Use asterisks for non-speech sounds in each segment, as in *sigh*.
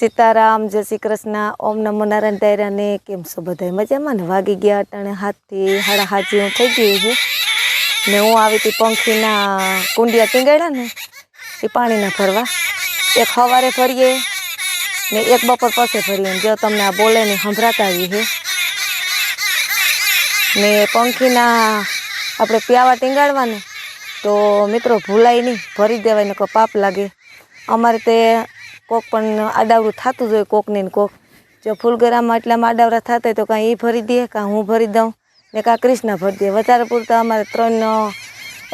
સીતારામ, જય શ્રી કૃષ્ણ, ઓમ નમો નારાયણ દાયરાને કેમ છો બધા મજામાં ને વાગી ગયા અટાણે હાથથી હાડા હાજી હું થઈ ગઈ છે. ને હું આવી હતી પંખીના કુંડિયા ટીંગાડ્યા ને એ પાણીના ફરવા એક સવારે ફરીએ ને એક બપોર પાસે ફરીએ. જો તમને આ બોલે ને સંભળાતા આવી છે ને પંખીના આપણે પ્યાવા ટીંગાડવાને, તો મિત્રો ભૂલાય નહીં. ભરી દેવાય ને કોઈ પાપ લાગે. અમારે તે કોક પણ આડાવરું થતું જ હોય કોકને કોક. જો ફૂલગરામાં એટલામાં આડાવરા થતા હોય તો કાં એ ભરી દે કાં હું ભરી દઉં. ને કાં કૃષ્ણ ભરી દે. વધારે પૂરતા અમારે ત્રણ,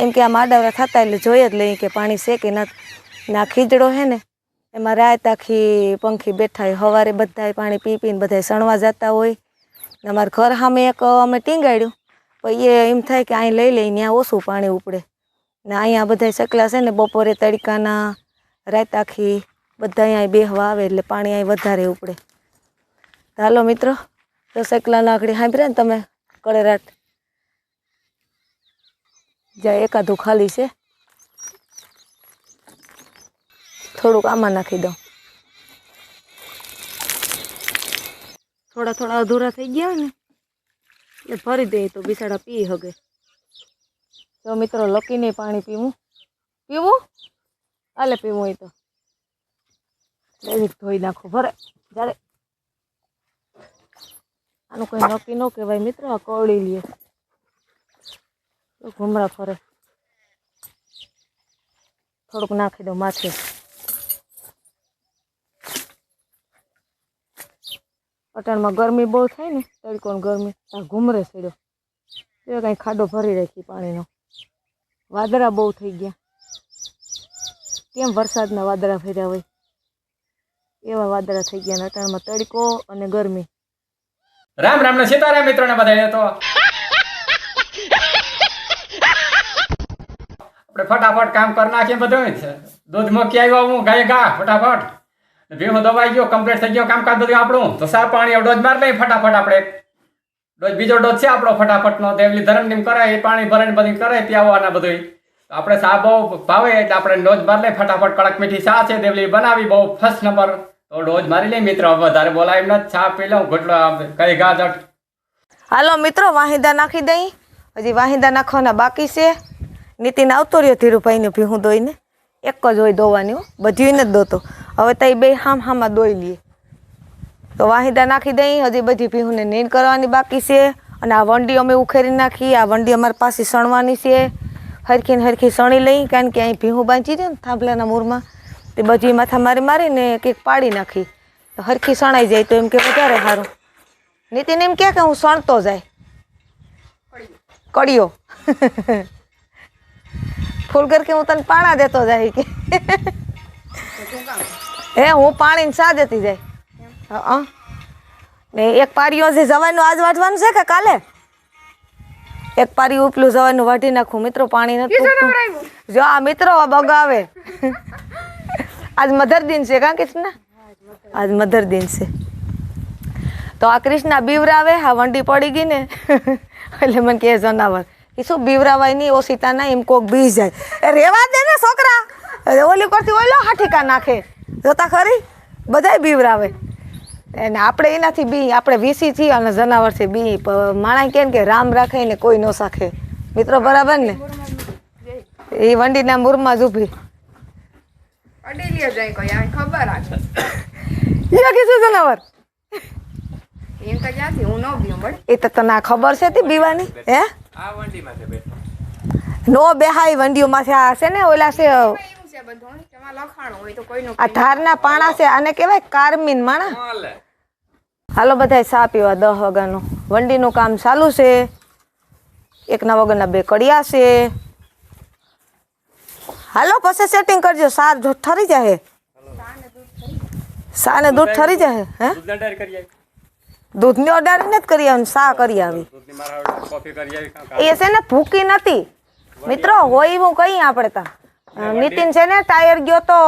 એમ કે આમ આડાવરા થતા એટલે જોઈએ જ લઈએ કે પાણી છે કે ના ને આ ખીજડો છે ને, એમાં રાત આખી પંખી બેઠા હોય. સવારે બધાય પાણી પી પીને બધાય સણવા જતા હોય. ને અમારે ઘર સામે એક, અમે ટીંગાડ્યું. પણ એ એમ થાય કે અહીં લઈ લઈ ત્યાં ઓછું પાણી ઉપડે. ને અહીંયા બધા સકલા છે ને, બપોરે તડકાના રાત આખી બધા અહીંયા બેહવા આવે એટલે પાણી અહીં વધારે ઉપડે. હાલો મિત્રો તો સકલાના આખડી સાંભળ્યા ને તમે? કળેરાટ. જ્યાં એકાદું ખાલી છે. થોડુંક આમાં નાખી દઉં. થોડા થોડા અધૂરા થઈ ગયા ને, એટલે ભરી દઈએ તો બિસાડા પી હગે. તો મિત્રો, લકીને પાણી પીવું. પીવું? હાલે પીવું એ તો. દરેક ધોઈ નાખો ભરે જ્યારે આનું કઈ નક્કી ન કહેવાય મિત્રો, આ કવડી લે. ઘુમરા ફરે. થોડુંક નાખી દો માથે. અટાણમાં ગરમી બહુ થાય ને તડકો ગરમી, આ ઘુમરે સીડ્યો. એ કાંઈ ખાડો ભરી રાખી પાણીનો. વાદળા બહુ થઈ ગયા. કેમ વરસાદના વાદળા ફર્યા હોય? એવા વાદળા થઈ ગયા અટાણમાં તડકો અને ગરમી. રામ રામ ને સીતારામ મિત્રોને બધા તો. આપણે ફટાફટ કામ કરી નાખીએ બધું દૂધ મૂકી આવ્યો હું, ગાય ગા, ફટાફટ. ભીમો દવાઈ ગયો કમ્પ્લીટ થઈ ગયો કામકાજ બધું આપણું. તો સા પાણી ડોઝ માર લઈ ફટાફટ આપણે. ડોઝ બીજો ડોઝ છે આપણો ફટાફટનો. દેવલી ધરમ નીમ કરાય, એ પાણી ભરાઈને બધી કરે પીવાના બધું આપણે સા બહુ ભાવે, એટલે આપણે માર લઈએ ફટાફટ. કડક મીઠી સા છે, દેવલી બનાવી, બહુ ફર્સ્ટ નંબર તો ડોઝ મારી લે મિત્રો વધારે બોલાય એમ નથી. ચા પી લઉં ઘટલો કઈ ગા જટ. હાલો મિત્રો, વાહિંદા નાખી દઈ. હજી વાહિંદા નાખવાના બાકી છે. નીતિન આવતો રહ્યો ધીરુભાઈને ભીહું દોઈને. એક જ હોય દોવાની બધી નથી દોતો. હવે તો બે હામ હામાં દોઈ લઈએ તો વાહિંદા નાખી દઈ, હજી બધી ભીહુંને નીંદ કરવાની બાકી છે. અને આ વંડી અમે ઉખેરી નાખી, આ વંડી અમારી પાસે સણવાની છે. હરખીને હરખી સણી લઈ, કારણ કે અહીં ભીહું બાંધી દે ને થાંભલાના મૂરમાં. તે બધી માથા મારી મારીને કંઈક પાડી નાખી. તો હરખી સણાઈ જાય તો એમ કે વધારે સારું નીતિન એમ કે હું સણતો જાય. કડિયો. *laughs* ફૂલગર કે હું તને પાણા દેતો જાય કે. *laughs* હે હું પાણી સા દેતી જાય. હા ને એક પારીઓ છે જવાનું આજ વાટવાનું છે કે કાલે? એક પારી ઉપલું જવાનું વાટી નાખું. મિત્રો પાણી નથી જો આ મિત્રો બગાવે. *laughs* આજ મધર દિન છે કા કૃષ્ણ આજ મધર દિન છે. તો આ કૃષ્ણ બીવરાવે હા વંડી પડી ગઈ ને. એટલે મને કહે જનાવર એ શું બીવરાવાય નહીં ઓસીતા ના એમ કોક બી જાય. એ રેવા દે ને છોકરા. ઓલી કરતી ઓલો હાઠીકા નાખે. જોતા ખરી? બધાય બીવરાવે. અને આપણે એનાથી બી, આપણે વીસી છીએ અને જનાવરથી બી. પ- માણસ કેમ કે રામ રાખે ને કોઈ ન સાખે. મિત્રો બરાબર ને? એ વંડીના મૂરમાં જ ઊભી. અડેલીઓ જાય કોઈ આવે ખબર આ છે. એ કીધું જનાવર? એમ તો ક્યાંથી? હું ન બીઉં બળ એ તો તને આ ખબર છે તી બીવાની હે? નો બેહાય વંડીઓમાંથી આ છે ને ઓલા છે એવું છે બધું તેમાં લખાણું હોય તો કોઈનું આ ધારના પાણા છે આને કહેવાય કાર્મીન માણા. હાલો. બધા સા પીવા દસ વાગ્યાનું વંડીનું કામ ચાલુ છે. એકના વગરના બે કડિયા છે. હાલો પછી સેટિંગ કરજો. સાર દૂધ ઠરી જાય સા ને દૂધ ઠરી જાય હે? દૂધની ઓર્ડર જ કરી આવી સા કરી આવી? એ છે ને ભૂકી નથી. મિત્રો હોય એવું કઈ આપણે તા. નીતિન છે ને ટાયર ગયો તો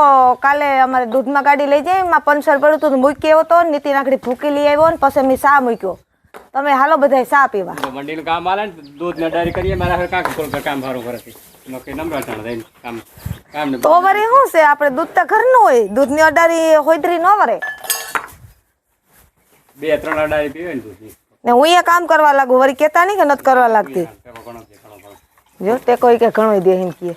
કાલે અમારે દૂધમાં ગાડી લઈ જાય એમાં પંચર પડ્યું હતું તો મૂકી આવ્યો તો નીતિન આખડી ભૂકી લઈ આવ્યો ને પછી મેં સા મૂક્યો? તમે હાલો બધા સા પીવા? મંડીનું કામ આલે ને દૂધ ને ડરી કરીએ મારા કાંક કામ ભારું કરે તો વરે શું છે? આપણે દૂધ તો ઘરનું હોય. દૂધની અડારી હોયદરી ન વરે. બે ત્રણ અડારી પીવે ને દૂધ ને હું અહીંયા કામ કરવા લાગુ. વળી કહેતા નહીં કે નત કરવા લાગતી. જો તે કોઈ કે ઘણો દે એમ કીએ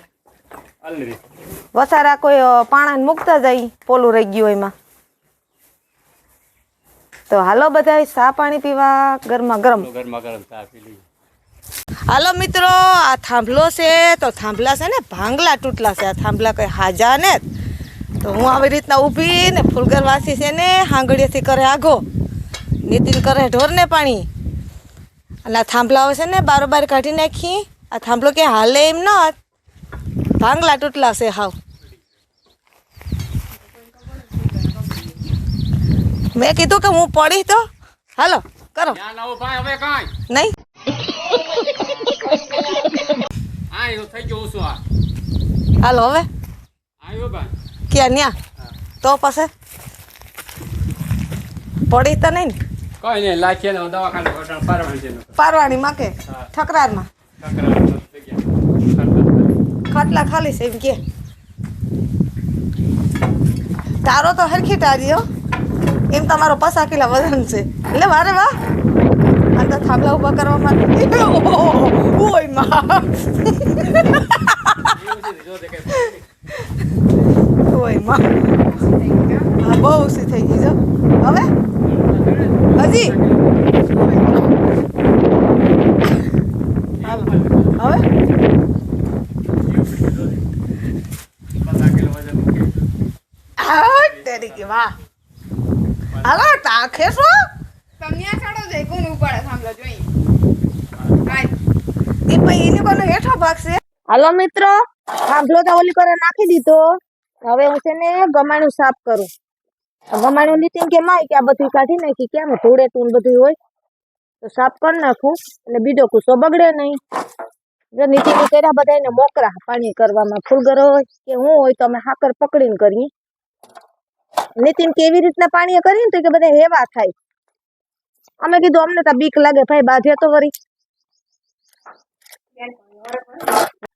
વસારા કોઈ પાણા મૂકતા જાય. પોલું રહી ગયું એમાં. તો હાલો બધા ચા પાણી પીવા ગરમા ગરમ. ગરમા ગરમ ચા પી લઈએ હાલો મિત્રો આ થાંભલો છે તો થાંભલા છે ને ભાંગલા તૂટલા છે. આ થાંભલા કંઈ હાજા ને તો હું આવી રીતના ઊભી ને ફૂલગરવાસી છે ને હાંગડીએથી કરે આઘો. નીતિન કરે ઢોરને પાણી. અને આ થાંભલાઓ છે ને બારોબાર કાઢી નાખી. આ થાંભલો કે હાલે એમ ન ભાંગલા તૂટલા છે હાવ. મેં કીધું કે હું પડી તો. હાલો કરો. નહીં. આ એવું થઈ ગયું ઓછું આ. હાલો હવે. આવ્યો ભાઈ ક્યાં ન્યા? તો પછી? પડી તો નહીં કોઈ નહીં લાખી ને દવાખાને છે એનું. કે. ઠકરારમાં. ખાટલા ખાલી છે એમ કે. તારો તો હરખી ટારી હો. એમ તમારો પસા કિલા વજન છે. એટલે વારે વાહ. થાંભલા કરવા માટે *laughs* બહુ ઓછી થઈ ગઈ જો હવે? હજી? હવે? પચાસ કિલો વજન મૂકી. આ તેરી કે વાહ. હાલો, તા ખેસો તમને સાડો જાય કોણ ઉપાડે સાંભળો જોઈએ હેઠો ભાગ છે. હાલો મિત્રો થાંભલો તો ઓલી કરે નાખી દીધો. હવે હું છે ને ગમાણું સાફ કરું. ગમાણું નીતિન કે માય કે આ બધું કાઢી નાખી, કેમ? ધૂળે ટૂન બધું હોય. તો સાફ કરી નાખું એટલે બીજો કુસો બગડે નહીં. જો નીતિન કર્યા બધા એને મોકરા પાણી કરવામાં ફૂલગરો હોય કે હું હોય તો અમે હાકર પકડીને કરીએ. નીતિન કેવી રીતના પાણી કરીને તો કે બધા હેવા થાય. અમે કીધું અમને તો બીક લાગે, ભાઈ બાધે તો વરી.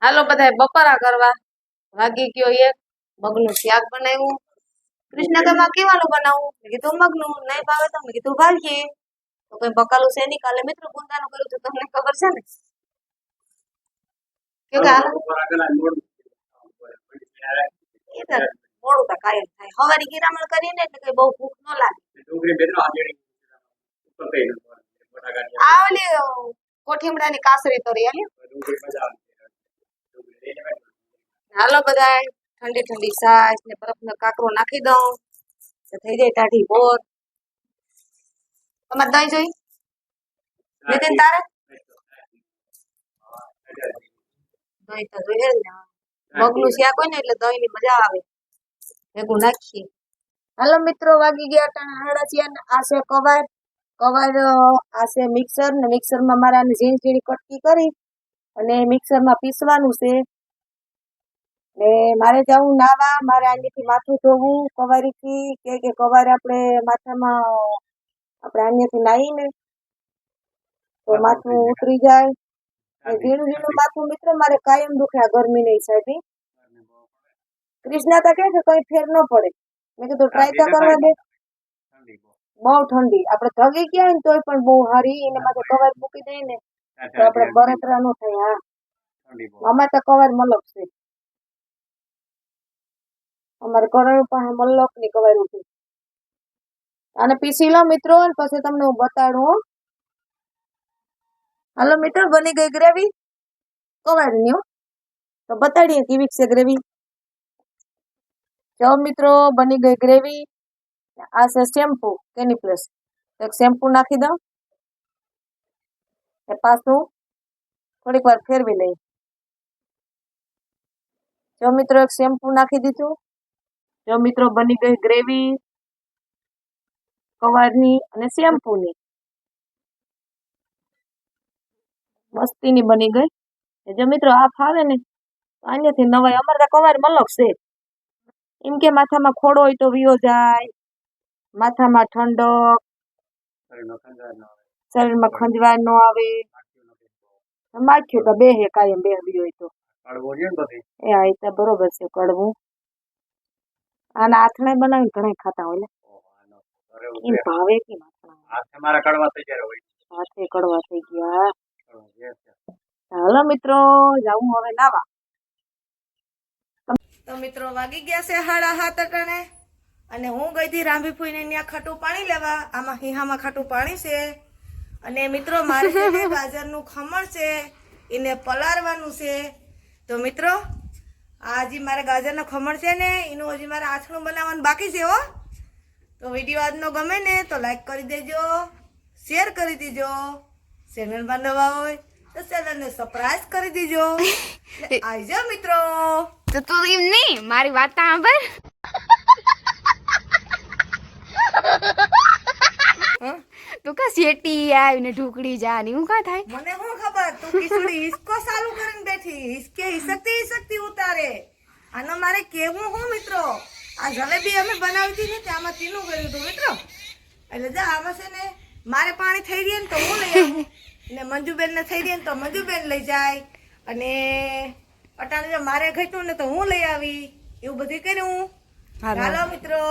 હાલો બધા બપોરા કરવા. વાગી ગયો એક. મગનું શાક બનાવ્યું. કૃષ્ણ કે માં કેવાનું બનાવું? મેં કીધું મગનું. નહીં ભાવે તો મેં કીધું ભાવીએ તો કઈ બકાલું છે નહીં. કાલે મિત્ર ગુંદાનું કર્યું તો તમને ખબર છે ને? કે મોડું તો થાય. હવારી ગિરામણ કરીને એટલે કઈ બહુ ભૂખ ન લાગે. આ ઓલી કોઠીમડા ની કાસરી તો રહી હાલો બધા ઠંડી ઠંડી સાસ ને બરફનો કાકરો નાખી દઉં. થઈ જાય તાઢી બોર તમારે દહીં જોઈ? નીતિન તારે? દહીં તો જોઈએ ને. મગનું શાક હોય ને એટલે દહીં ની મજા આવે. ભેગું નાખીએ. હાલો મિત્રો વાગી ગયા ટાણા હાડા છે ને આ છે કવાર. કવાર આ છે મિક્સર ને મિક્સરમાં મારે આને ઝીણી ઝીણી કટકી કરી. અને મિક્સરમાં પીસવાનું છે. ને મારે જવું નાવા મારે અન્યથી માથું ધોવું કવારીથી કે કે કવારે આપણે માથામાં આપણે અન્યથી નાહીને તો માથું ઉતરી જાય. ઝીણું ઝીણું માથું મિત્ર મારે કાયમ દુખે આ ગરમીની હિસાબે કૃષ્ણા તા કહે છે કઈ ફેર ન પડે. મેં કીધું ટ્રાય તો કરવા દે. બહુ. બહુ ઠંડી. આપણે ધગી ગયા ને તોય પણ બહુ હારી. એને માથે કવર મૂકી દઈએ ને. તો આપણે બળતરા નું થાય હા. અમારે તો કવર મલક છે. અમારે ઘર પાસે મલકની કવર ઉઠી આને પીસી લો મિત્રો અને પછી તમને હું બતાડું. હાલો મિત્રો બની ગઈ ગ્રેવી. કવારની હો. તો બતાડીએ કેવી છે ગ્રેવી. જો મિત્રો બની ગઈ ગ્રેવી. આ છે શેમ્પુ કેની પ્લસ. એક શેમ્પુ નાખી દઉં ને પાછું થોડીક વાર ફેરવી લઈ જો મિત્રો એક શેમ્પુ નાખી દીધું, જો મિત્રો બની ગઈ ગ્રેવી કવારની અને શેમ્પુની મસ્તીની બની ગઈ. જો મિત્રો આ ફાવે ને આનેથી નવાય. અમારે તો કવાર મલક છે. એમ કે માથામાં ખોડો હોય તો વિયો જાય, માથામાં ઠંડક. શરીરમાં ખંજવાળ ન આવે માખ્યું તો બે હે કાયમ બે હોય તો એ આ રીતે બરોબર છે કડવું આના આથણે બનાવીને ઘણા ખાતા હોય લે ભાવે કેમ આથણા હાથે મારા કડવા થઈ ગયા હોય હાથે કડવા થઈ ગયા કડવા ચાલો મિત્રો જાઉં હવે નાવા તો મિત્રો વાગી ગયા છે હાડા હાથ અટાણે. અને હું ગઈ હતી રાંભી ફૂઈને ત્યાં ખાટું પાણી લેવા. આમાં હિહામાં ખાટું પાણી છે. અને મિત્રો મારે ગાજરનું ખમણ છે એને પલાળવાનું છે. તો મિત્રો આ હજી મારે ગાજરનું ખમણ છે ને એનું હજી મારે આથણું બનાવવાનું બાકી છે હો. તો વીડિયો આજનો ગમે ને તો લાઈક કરી દેજો શેર કરી દેજો. ચેનલમાં નવા હોય તો ચેનલને સરપ્રાઈઝ કરી દેજો. *laughs* આવજો મિત્રો. તો તું એમ નહીં મારી વાત સાંભળ? *laughs* તું કા શેટી આવીને ઢોકળી જા ને હું કા થાય? મને શું ખબર? તું ખીચડી હિસકો ચાલુ કરીને બેઠી. હિસકે હિસકતી હિસકતી ઉતારે. આનો મારે કેવું હું મિત્રો? આ જલેબી અમે બનાવી હતી ને ત્યાં આમાં તીનું કર્યું હતું મિત્રો. એટલે જા આમાં છે ને મારે પાણી થઈ રહી ને તો હું લઈ આવું. ને મંજુબેન ને થઈ રહી ને તો મંજુબેન લઈ જાય. અને અટાણે જો મારે ઘટ્યું ને તો હું લઈ આવી. એવું બધું કર્યું. હાલો મિત્રો.